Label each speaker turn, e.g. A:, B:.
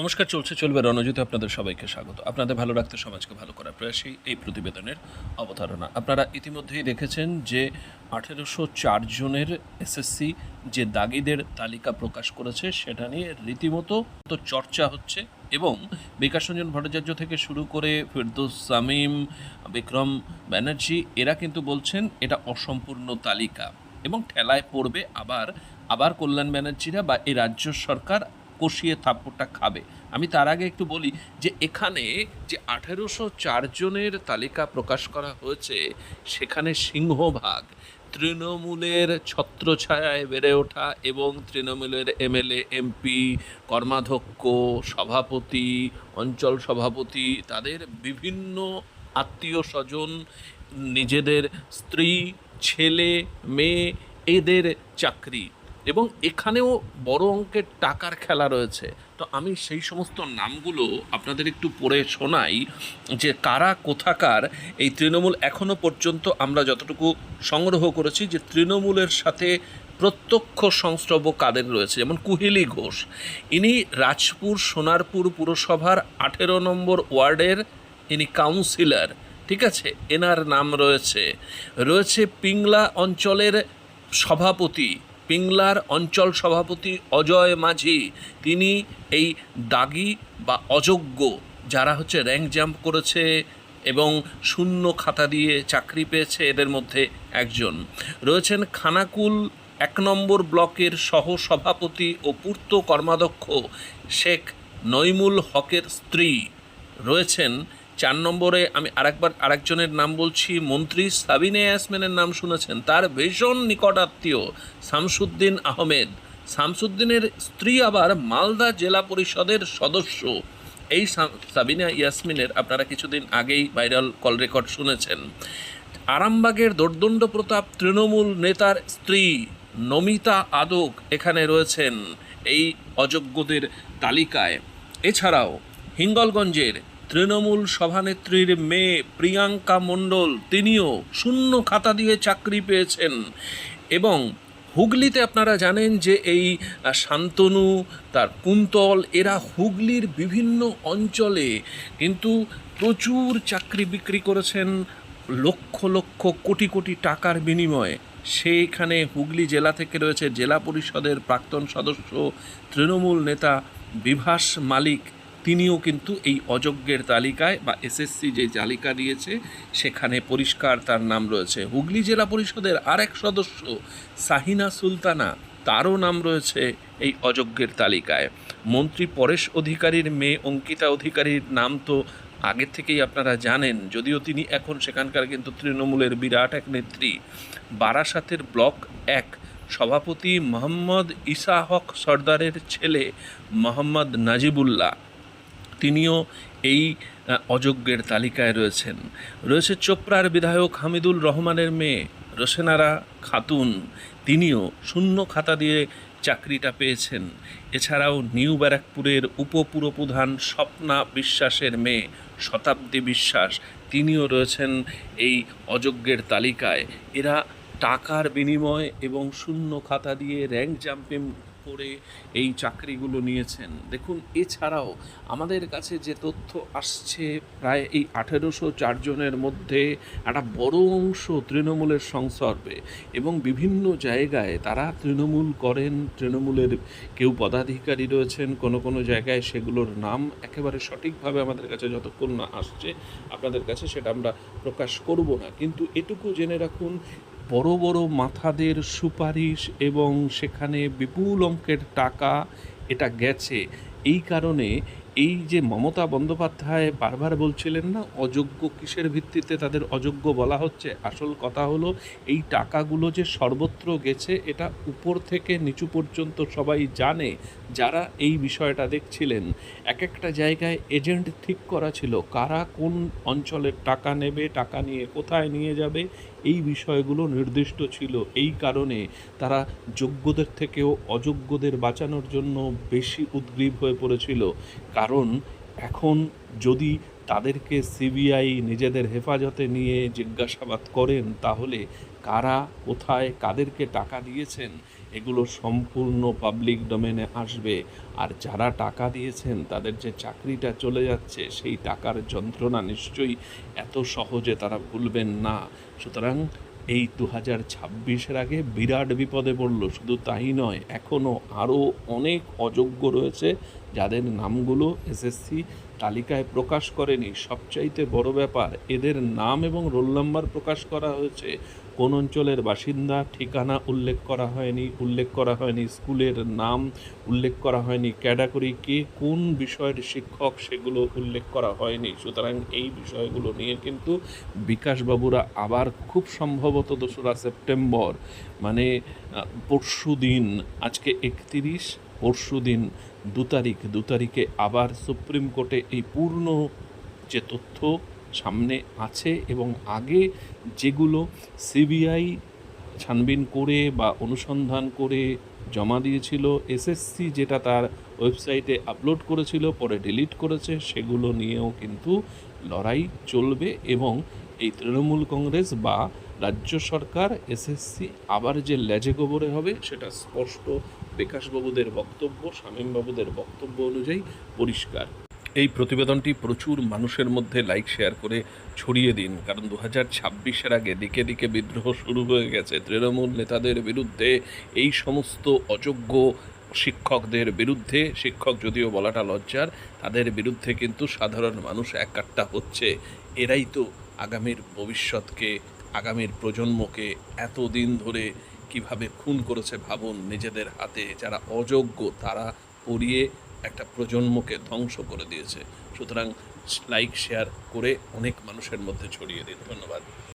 A: নমস্কার, চলছে, চলবে রণজিতে আপনাদের সবাইকে স্বাগত। আপনাদের ভালো রাখতে সমাজকে ভালো করার প্রয়াসই এই প্রতিবেদনের অবতারণা। আপনারা ইতিমধ্যেই দেখেছেন যে আঠেরোশো চার জনের এসএসসি যে দাগিদের তালিকা প্রকাশ করেছে, সেটা নিয়ে রীতিমতো তো চর্চা হচ্ছে এবং বিকাশ রঞ্জন ভট্টাচার্য থেকে শুরু করে ফিরদৌস সামিম, বিক্রম ব্যানার্জি, এরা কিন্তু বলছেন এটা অসম্পূর্ণ তালিকা এবং ঠেলায় পড়বে আবার আবার কল্যাণ ব্যানার্জিরা বা এই রাজ্য সরকার কষিয়ে থাপ্পড়টা খাবে। আমি তার আগে একটু বলি যে এখানে যে আঠেরোশো জনের তালিকা প্রকাশ করা হয়েছে, সেখানে সিংহভাগ তৃণমূলের ছত্রছায়ায় বেড়ে ওঠা এবং তৃণমূলের এমএলএ, এমপি, কর্মাধ্যক্ষ, সভাপতি, অঞ্চল সভাপতি, তাদের বিভিন্ন আত্মীয় স্বজন, নিজেদের স্ত্রী, ছেলে, মেয়ে, এদের চাকরি। এবং এখানেও বড় অঙ্কের টাকার খেলা রয়েছে। তো আমি সেই সমস্ত নামগুলো আপনাদের একটু পড়ে শোনাই যে কারা কোথাকার, এই তৃণমূল এখনও পর্যন্ত আমরা যতটুকু সংগ্রহ করেছি যে তৃণমূলের সাথে প্রত্যক্ষ সংস্রব কাদের রয়েছে? যেমন কুহিলি ঘোষ। ইনি রাজপুর সোনারপুর পুরসভার আঠেরো নম্বর ওয়ার্ডের ইনি কাউন্সিলর, ঠিক আছে? এনার নাম রয়েছে। রয়েছে পিংলা অঞ্চলের সভাপতি পিংলার অঞ্চল সভাপতি অজয় মাঝি, তিনি এই দাগি বা অযোগ্য যারা হচ্ছে র্যাঙ্ক জাম্প করেছে এবং শূন্য খাতা দিয়ে চাকরি পেয়েছে এদের মধ্যে একজন। রয়েছেন খানাকুল, এক নম্বর ব্লকের সহ সভাপতি ও পূর্ত কর্মাধ্যক্ষ শেখ নইমুল হকের স্ত্রী। রয়েছেন চার নম্বরে আমি আরেকবার আরেকজনের নাম বলছি, মন্ত্রী সাবিনে ইয়াসমিনের নাম শুনেছেন। তার ভীষণ নিকট আত্মীয় শামসুদ্দিন আহমেদ। শামসুদ্দিনের স্ত্রী আবার মালদা জেলা পরিষদের সদস্য। এই সাবিনা ইয়াসমিনের আপনারা কিছুদিন আগেই ভাইরাল কল রেকর্ড শুনেছেন। আরামবাগের দোর্দণ্ড প্রতাপ তৃণমূল নেতার স্ত্রী নমিতা আদক এখানে রয়েছেন এই অযোগ্যদের তালিকায়। এছাড়াও হিঙ্গলগঞ্জের তৃণমূল সভানেত্রীর মেয়ে প্রিয়াঙ্কা মণ্ডল, তিনিও শূন্য খাতা দিয়ে চাকরি পেয়েছেন। এবং হুগলিতে আপনারা জানেন যে এই শান্তনু, তার কুন্তল, এরা হুগলির বিভিন্ন অঞ্চলে কিন্তু প্রচুর চাকরি বিক্রি করেছেন, লক্ষ লক্ষ কোটি কোটি টাকার বিনিময়ে। সেইখানে হুগলি জেলা থেকে রয়েছে জেলা পরিষদের প্রাক্তন সদস্য, তৃণমূল নেতা বিভাস মালিক। তিনিও কিন্তু এই অযোগ্যের তালিকায় বা এসএসসি যে তালিকা দিয়েছে, সেখানে পরিষ্কার তার নাম রয়েছে। হুগলি জেলা পরিষদের আরেক সদস্য, সাহিনা সুলতানা, তারও নাম রয়েছে এই অযোগ্যের তালিকায়। মন্ত্রী পরেশ অধিকারীর মেয়ে অঙ্কিতা অধিকারীর নাম তো আগের থেকেই আপনারা জানেন, যদিও তিনি এখন সেখানকার কিন্তু তৃণমূলের বিরাট এক নেত্রী। বারাসাতের ব্লক এক, সভাপতি মোহাম্মদ ইসাহক সর্দারের ছেলে মোহাম্মদ নাজিবুল্লাহ। তিনিও এই অযোগ্যের তালিকায় রয়েছেন। রয়েছে চোপড়ার বিধায়ক হামিদুল রহমানের মেয়ে রোশেনারা খাতুন। তিনিও শূন্য খাতা দিয়ে চাকরিটা পেয়েছেন। এছাড়াও নিউ ব্যারাকপুরের উপপুরপ্রধান স্বপ্না বিশ্বাসের মেয়ে শতাব্দী বিশ্বাস, তিনিও রয়েছেন এই অযোগ্যের তালিকায়। এরা টাকার বিনিময় এবং শূন্য খাতা দিয়ে র্যাঙ্ক জাম্পিং করে এই চাকরিগুলো নিয়েছেন। দেখুন, এছাড়াও আমাদের কাছে যে তথ্য আসছে, প্রায় এই আঠেরোশো চারজনের মধ্যে একটা বড় অংশ তৃণমূলের সংসর্বে এবং বিভিন্ন জায়গায় তারা তৃণমূল করেন, তৃণমূলের কেউ পদাধিকারী রয়েছেন, কোনো কোনো জায়গায় সেগুলোর নাম একেবারে সঠিকভাবে আমাদের কাছে যতক্ষণ না আসছে, আপনাদের কাছে সেটা আমরা প্রকাশ করব না। কিন্তু এটুকু জেনে রাখুন বড় বড় মাথাদের সুপারিশ এবং সেখানে বিপুল অঙ্কের টাকা এটা গেছে। এই কারণে এই যে মমতা বন্দ্যোপাধ্যায় বারবার বলছিলেন না, অযোগ্য কিসের ভিত্তিতে তাদের অযোগ্য বলা হচ্ছে? আসল কথা হলো, এই টাকাগুলো যে সর্বত্র গেছে, এটা উপর থেকে নিচু পর্যন্ত সবাই জানে যারা এই বিষয়টা দেখছিলেন। এক একটা জায়গায় এজেন্ট ঠিক করা ছিল, কারা কোন অঞ্চলের টাকা নেবে, টাকা নিয়ে কোথায় নিয়ে যাবে, এই বিষয়গুলো নির্দিষ্ট ছিল। এই কারণে তারা যোগ্যদের থেকেও অযোগ্যদের বাঁচানোর জন্য বেশি উদ্গ্রীব হয়ে পড়েছিল। কারণ এখন যদি তাদেরকে সিবিআই নিজেদের হেফাজতে নিয়ে জিজ্ঞাসাবাদ করেন, তাহলে কারা কোথায় কাদেরকে টাকা দিয়েছেন, এগুলো সম্পূর্ণ পাবলিক ডোমেনে আসবে। আর যারা টাকা দিয়েছেন, তাদের যে চাকরিটা চলে যাচ্ছে, সেই টাকার যন্ত্রণা নিশ্চয়ই এত সহজে তারা ভুলবেন না। সুতরাং এই দু হাজার ছাব্বিশের আগে বিরাট বিপদে পড়ল, শুধু তাই নয়, এখনও আরও অনেক অযোগ্য রয়েছে যাদের নামগুলো এসএসসি তালিকায় প্রকাশ করেনি। সবচাইতে বড় ব্যাপার, এদের নাম এবং রোল নাম্বার প্রকাশ করা হয়েছে। কোন অঞ্চলের বাসিন্দা ঠিকানা উল্লেখ করা হয়নি, উল্লেখ করা হয়নি, স্কুলের নাম উল্লেখ করা হয়নি, ক্যাটাগরি কে কোন বিষয়ের শিক্ষক সেগুলো উল্লেখ করা হয়নি। সুতরাং এই বিষয়গুলো নিয়ে কিন্তু বিকাশবাবুরা আবার খুব সম্ভবত দোসরা সেপ্টেম্বর মানে পরশু দিন আজকে একতিরিশ পরশু দিন দু তারিখ, দু তারিখে আবার সুপ্রিম কোর্টে এই পূর্ণ যে তথ্য সামনে আছে এবং আগে যেগুলো সিবিআই ছানবিন করে বা অনুসন্ধান করে জমা দিয়েছিল, এসএসসি যেটা তার ওয়েবসাইটে আপলোড করেছিল, পরে ডিলিট করেছে, সেগুলো নিয়েও কিন্তু লড়াই চলবে এবং এই তৃণমূল কংগ্রেস বা রাজ্য সরকার, এসএসসি আবার যে লেজে গোবরে হবে, সেটা স্পষ্ট বিকাশবাবুদের বক্তব্য শামীমবাবুদের বক্তব্য অনুযায়ী পরিষ্কার। এই প্রতিবেদনটি প্রচুর মানুষের মধ্যে লাইক, শেয়ার করে ছড়িয়ে দিন, কারণ দু হাজার ছাব্বিশের আগে দিকে দিকে বিদ্রোহ শুরু হয়ে গেছে। তৃণমূল নেতাদের বিরুদ্ধে এই সমস্ত অযোগ্য শিক্ষকদের বিরুদ্ধে, শিক্ষক যদিও বলাটা লজ্জার, তাদের বিরুদ্ধে কিন্তু সাধারণ মানুষ একাট্টা হচ্ছে। এরাই তো আগামীর ভবিষ্যৎকে, আগামীর প্রজন্মকে এতদিন ধরে কীভাবে খুন করেছে ভাবুন, নিজেদের হাতে যারা অযোগ্য তারা পড়িয়ে একটা প্রজন্মকে ধ্বংস করে দিয়েছে। সুতরাং লাইক শেয়ার করে অনেক মানুষের মধ্যে ছড়িয়ে দিন। ধন্যবাদ।